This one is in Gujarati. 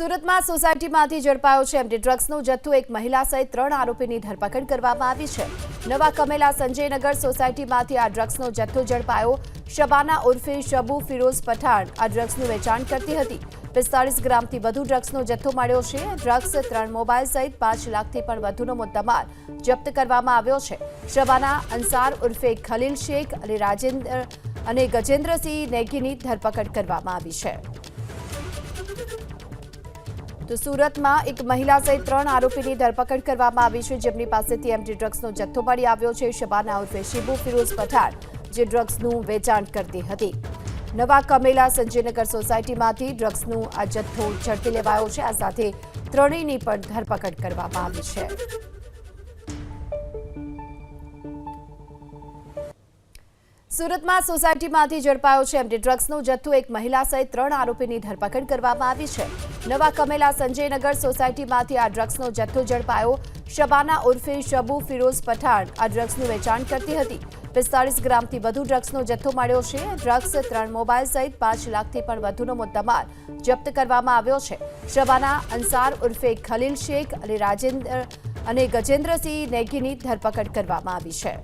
સુરતમાં સોસાયટીમાંથી ઝડપાયો છે એમડી ડ્રગ્સનો જથ્થો. એક મહિલા સહિત ત્રણ આરોપીની ધરપકડ કરવામાં આવી છે. નવા કમેલા સંજયનગર સોસાયટીમાંથી આ ડ્રગ્સનો જથ્થો ઝડપાયો. શબાના ઉર્ફે શબુ ફિરોઝ પઠાણ આ ડ્રગ્સનું વેચાણ કરતી હતી. પિસ્તાળીસ ગ્રામથી વધુ ડ્રગ્સનો જથ્થો મળ્યો છે. ડ્રગ્સ ત્રણ મોબાઈલ સહિત પાંચ લાખથી પણ વધુનો મુદ્દામાલ જપ્ત કરવામાં આવ્યો છે. શબાના અંસાર ઉર્ફે ખલીલ શેખ અને રાજેન્દ્ર અને ગજેન્દ્રસિંહ નેગીની ધરપકડ કરવામાં આવી છે. તો સુરતમાં એક મહિલા સહિત ત્રણ આરોપીની ધરપકડ કરવામાં આવી છે. જેમની પાસેથી એમડી ડ્રગ્સનો જથ્થો મળી આવ્યો છે. શબાના ઉર્ફે શિબુ ફિરોઝ પઠાણ જે ડ્રગ્સનું વેચાણ કરતી હતી. નવા કમેલા સંજયનગર સોસાયટીમાંથી ડ્રગ્સનું આ જથ્થો ઝડપી લેવાયો છે. આ સાથે ત્રણેયની પણ ધરપકડ કરવામાં આવી છે. સુરતમાં સોસાયટીમાંથી ઝડપાયો છે એમડી ડ્રગ્સનો જથ્થો. એક મહિલા સહિત ત્રણ આરોપીની ધરપકડ કરવામાં આવી છે. નવા કમેલા સંજયનગર સોસાયટીમાંથી આ ડ્રગ્સનો જથ્થો ઝડપાયો. શબાના ઉર્ફે શબુ ફિરોઝ પઠાણ આ ડ્રગ્સનું વેચાણ કરતી હતી. પિસ્તાળીસ ગ્રામથી વધુ ડ્રગ્સનો જથ્થો મળ્યો છે. ડ્રગ્સ ત્રણ મોબાઈલ સહિત પાંચ લાખથી પણ વધુનો મુદ્દામાલ જપ્ત કરવામાં આવ્યો છે. શબાના અંસાર ઉર્ફે ખલીલ શેખ અને રાજેન્દ્ર અને ગજેન્દ્રસિંહ નેગીની ધરપકડ કરવામાં આવી છે.